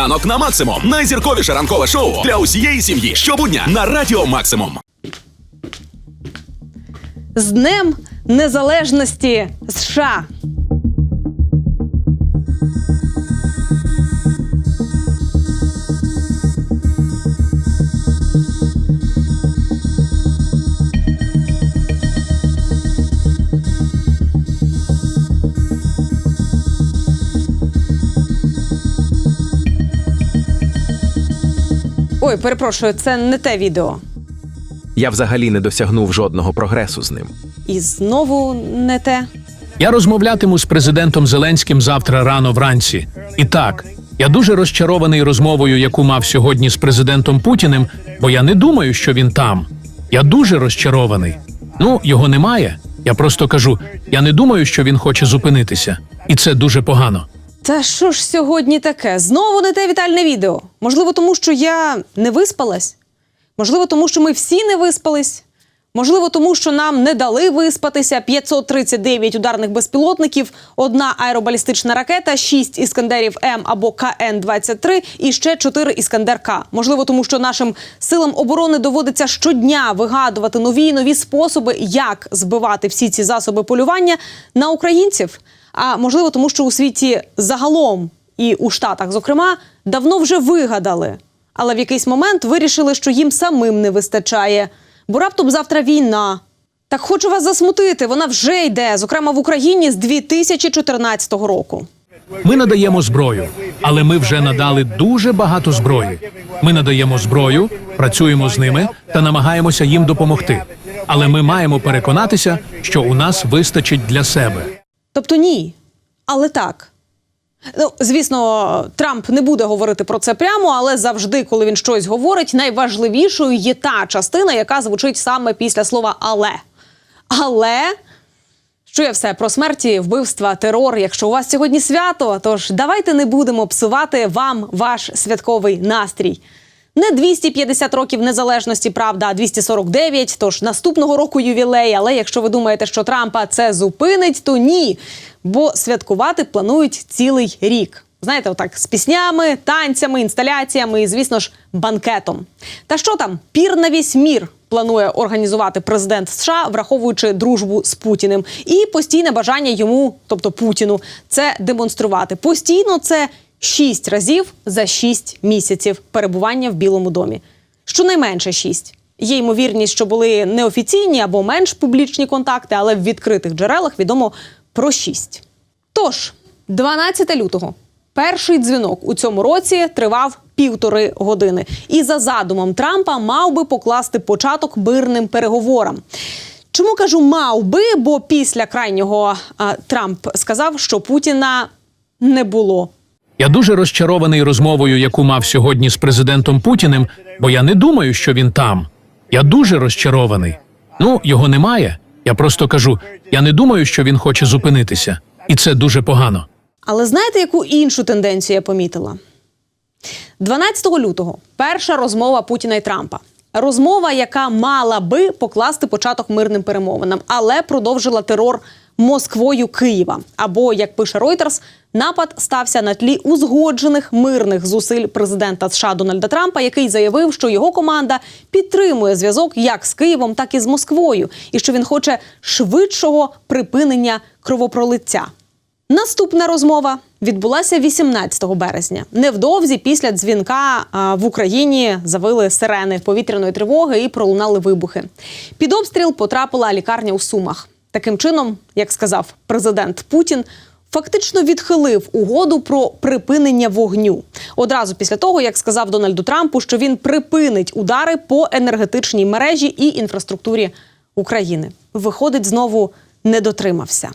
Ранок на максимум. Найзірковіше ранкове шоу для усієї сім'ї. Щобудня на Радіо Максимум. з Днем Незалежності США. Ой, перепрошую, це не те відео. Я взагалі не досягнув жодного прогресу з ним. І знову не те. Я розмовлятиму з президентом Зеленським завтра рано вранці. І так, я дуже розчарований розмовою, яку мав сьогодні з президентом Путіним, бо я не думаю, що він там. Я дуже розчарований. Ну, його немає. Я просто кажу: я не думаю, що він хоче зупинитися, і це дуже погано. Та що ж сьогодні таке? Знову не те вітальне відео. Можливо, тому що я не виспалась? Можливо, тому що ми всі не виспались? Можливо, тому що нам не дали виспатися 539 ударних безпілотників, одна аеробалістична ракета, 6 іскандерів М або КН-23 і ще 4 іскандер К. Можливо, тому що нашим силам оборони доводиться щодня вигадувати нові і нові способи, як збивати всі ці засоби полювання на українців. А можливо, тому що у світі загалом і у Штатах, зокрема, давно вже вигадали, але в якийсь момент вирішили, що їм самим не вистачає. Бо раптом завтра війна. Так хочу вас засмутити. Вона вже йде, зокрема в Україні з 2014 року. Ми надаємо зброю, але ми вже надали дуже багато зброї. Ми надаємо зброю, працюємо з ними та намагаємося їм допомогти. Але ми маємо переконатися, що у нас вистачить для себе. Тобто ні, але так. Ну, звісно, Трамп не буде говорити про це прямо, але завжди, коли він щось говорить, найважливішою є та частина, яка звучить саме після слова але. Але що я все про смерті, вбивства, терор. Якщо у вас сьогодні свято, тож давайте не будемо псувати вам ваш святковий настрій. Не 250 років незалежності, правда, а 249, Тож наступного року ювілей. Але якщо ви думаєте, що Трампа це зупинить, то ні. Бо святкувати планують цілий рік. Знаєте, отак з піснями, танцями, інсталяціями і, звісно ж, банкетом. Та що там, пір на весь мір планує організувати президент США, враховуючи дружбу з Путіним, і постійне бажання йому, тобто Путіну, це демонструвати. Постійно це шість разів за шість місяців перебування в Білому домі. Щонайменше шість. Є ймовірність, що були неофіційні або менш публічні контакти, але в відкритих джерелах відомо про шість. Тож, 12 лютого, перший дзвінок у цьому році тривав півтори години. І за задумом Трампа мав би покласти початок мирним переговорам. Чому кажу мав би? Бо після крайнього а, Трамп сказав, що Путіна не було. Я дуже розчарований розмовою, яку мав сьогодні з президентом Путіним, бо я не думаю, що він там. Я дуже розчарований. Ну, його немає. Я просто кажу: я не думаю, що він хоче зупинитися, і це дуже погано. Але знаєте, яку іншу тенденцію я помітила? 12 лютого перша розмова Путіна і Трампа. Розмова, яка мала би покласти початок мирним перемовинам, але продовжила терор Москвою Києва. Або, як пише Reuters, напад стався на тлі узгоджених мирних зусиль президента США Дональда Трампа, який заявив, що його команда підтримує зв'язок як з Києвом, так і з Москвою, і що він хоче швидшого припинення кровопролиття. Наступна розмова відбулася 18 березня. Невдовзі після дзвінка в Україні завили сирени повітряної тривоги і пролунали вибухи. Під обстріл потрапила лікарня у Сумах. Таким чином, як сказав президент Путін, фактично відхилив угоду про припинення вогню одразу після того, як сказав Дональду Трампу, що він припинить удари по енергетичній мережі і інфраструктурі України. Виходить, знову не дотримався.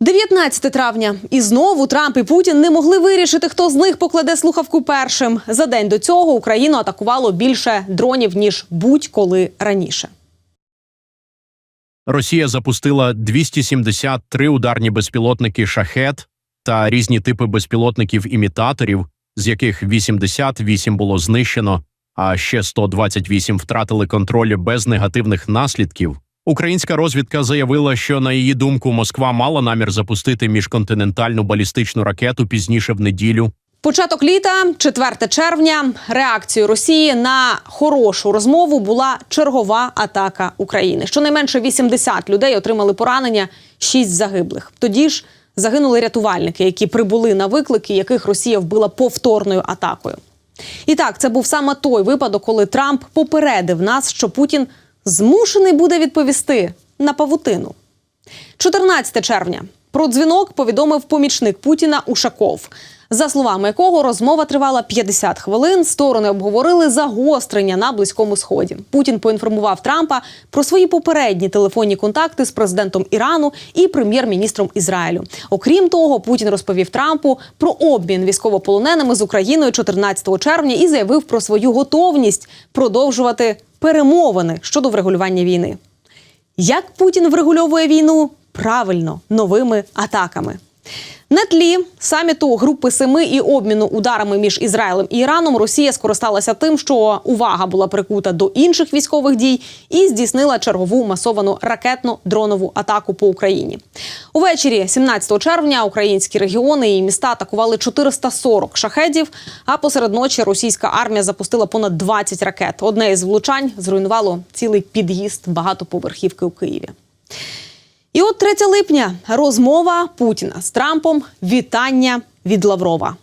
19 травня. І знову Трамп і Путін не могли вирішити, хто з них покладе слухавку першим. За день до цього Україну атакувало більше дронів ніж будь-коли раніше. Росія запустила 273 ударні безпілотники шахет та різні типи безпілотників-імітаторів, з яких 88 було знищено, а ще 128 втратили контроль без негативних наслідків. Українська розвідка заявила, що на її думку Москва мала намір запустити міжконтинентальну балістичну ракету пізніше в неділю. Початок літа, 4 червня, реакцією Росії на хорошу розмову була чергова атака України. Щонайменше 80 людей отримали поранення, 6 загиблих. Тоді ж загинули рятувальники, які прибули на виклики, яких Росія вбила повторною атакою. І так, це був саме той випадок, коли Трамп попередив нас, що Путін змушений буде відповісти на павутину. 14 червня про дзвінок повідомив помічник Путіна Ушаков. За словами якого розмова тривала 50 хвилин. Сторони обговорили загострення на близькому сході. Путін поінформував Трампа про свої попередні телефонні контакти з президентом Ірану і прем'єр-міністром Ізраїлю. Окрім того, Путін розповів Трампу про обмін військовополоненими з Україною 14 червня і заявив про свою готовність продовжувати перемовини щодо врегулювання війни. Як Путін врегульовує війну? Правильно, новими атаками. На тлі саміту Групи Семи і обміну ударами між Ізраїлем і Іраном Росія скористалася тим, що увага була прикута до інших військових дій і здійснила чергову масовану ракетно-дронову атаку по Україні. Увечері 17 червня українські регіони і міста атакували 440 шахедів. А посеред ночі російська армія запустила понад 20 ракет. Одне із влучань зруйнувало цілий під'їзд багатоповерхівки у Києві. І от 3 липня розмова Путіна з Трампом. Вітання від Лаврова.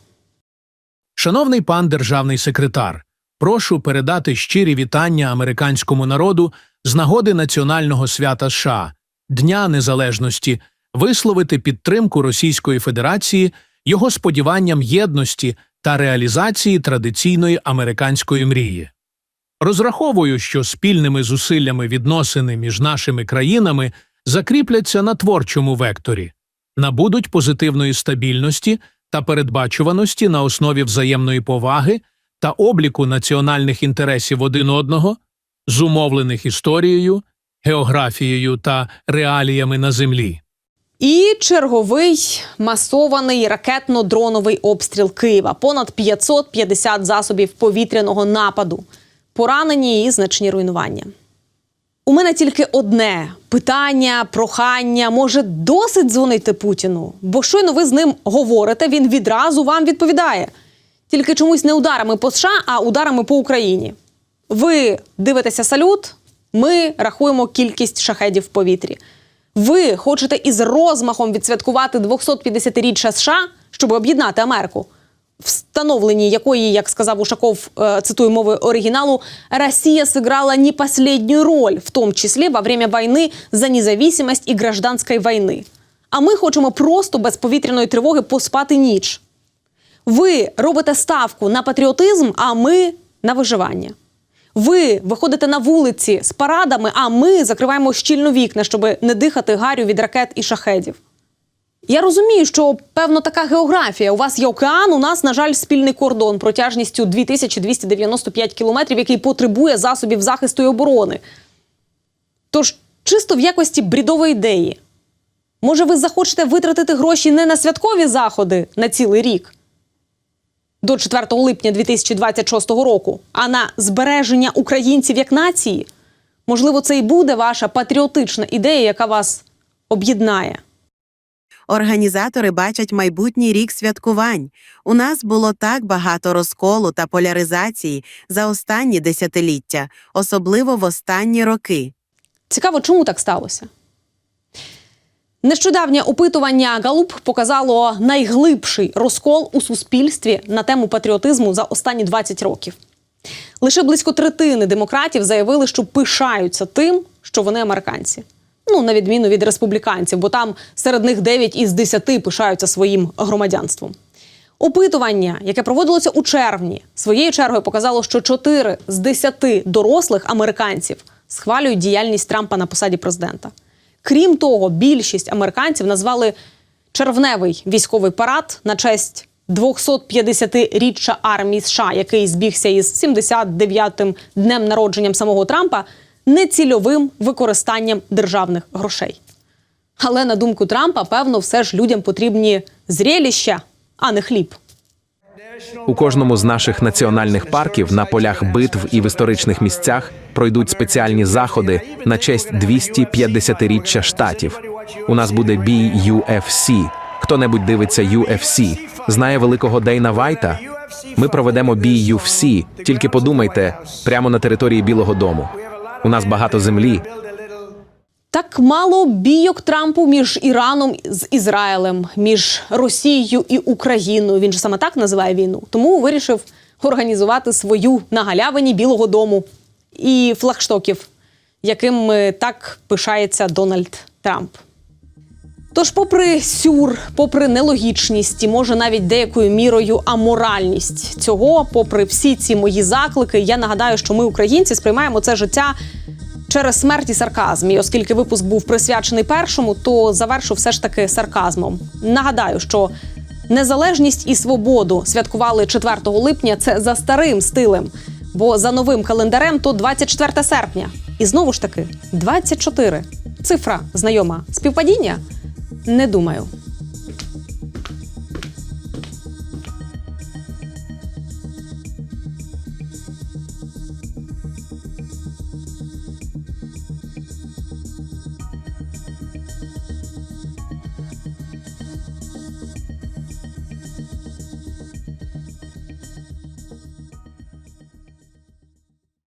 Шановний пан державний секретар, прошу передати щирі вітання американському народу з нагоди національного свята США, Дня Незалежності, висловити підтримку Російської Федерації, його сподіванням єдності та реалізації традиційної американської мрії. Розраховую, що спільними зусиллями відносини між нашими країнами закріпляться на творчому векторі, набудуть позитивної стабільності та передбачуваності на основі взаємної поваги та обліку національних інтересів один одного, зумовлених історією, географією та реаліями на землі. І черговий масований ракетно-дроновий обстріл Києва. Понад 550 засобів повітряного нападу, поранені і значні руйнування. У мене тільки одне питання, прохання. Може, досить дзвонити Путіну? Бо щойно ви з ним говорите, він відразу вам відповідає. Тільки чомусь не ударами по США, а ударами по Україні. Ви дивитеся салют, ми рахуємо кількість шахедів в повітрі. Ви хочете із розмахом відсвяткувати 250-річчя США, щоб об'єднати Америку, встановленні якої, як сказав Ушаков, е, цитую мови оригіналу, Росія сыграла не последнюю роль, в тому числі во время війни за независимость і гражданської війни. А ми хочемо просто без повітряної тривоги поспати ніч. Ви робите ставку на патріотизм, а ми на виживання. Ви виходите на вулиці з парадами, а ми закриваємо щільно вікна, щоб не дихати гарю від ракет і шахедів. Я розумію, що певно така географія. У вас є океан, у нас, на жаль, спільний кордон протяжністю 2295 кілометрів, який потребує засобів захисту і оборони. Тож, чисто в якості брідової ідеї, може, ви захочете витратити гроші не на святкові заходи на цілий рік до 4 липня 2026 року, а на збереження українців як нації? Можливо, це і буде ваша патріотична ідея, яка вас об'єднає. Організатори бачать майбутній рік святкувань. У нас було так багато розколу та поляризації за останні десятиліття, особливо в останні роки. Цікаво, чому так сталося? Нещодавнє опитування Галуп показало найглибший розкол у суспільстві на тему патріотизму за останні 20 років. Лише близько третини демократів заявили, що пишаються тим, що вони американці. Ну, на відміну від республіканців, бо там серед них 9 із 10 пишаються своїм громадянством. Опитування, яке проводилося у червні, своєю чергою показало, що 4 з 10 дорослих американців схвалюють діяльність Трампа на посаді президента. Крім того, більшість американців назвали червневий військовий парад на честь 250-річчя армії США, який збігся із 79-м днем народженням самого Трампа, нецільовим використанням державних грошей. Але на думку Трампа, певно, все ж людям потрібні зреліща, а не хліб. У кожному з наших національних парків на полях битв і в історичних місцях пройдуть спеціальні заходи на честь 250-річчя штатів. У нас буде бій UFC. Хто-небудь дивиться UFC. знає великого Дейна Вайта? Ми проведемо бій UFC. Тільки подумайте, прямо на території Білого Дому. У нас багато землі. Так мало бійок Трампу між Іраном з Ізраїлем, між Росією і Україною. Він же саме так називає війну. Тому вирішив організувати свою на галявині Білого Дому і флагштоків, яким е, так пишається Дональд Трамп. Тож, попри сюр, попри нелогічність і може навіть деякою мірою аморальність цього, попри всі ці мої заклики, я нагадаю, що ми, українці, сприймаємо це життя через смерть і сарказм. І оскільки випуск був присвячений першому, то завершу все ж таки сарказмом. Нагадаю, що незалежність і свободу святкували 4 липня. Це за старим стилем, бо за новим календарем то 24 серпня. І знову ж таки 24. Цифра знайома. Співпадіння? Не думаю.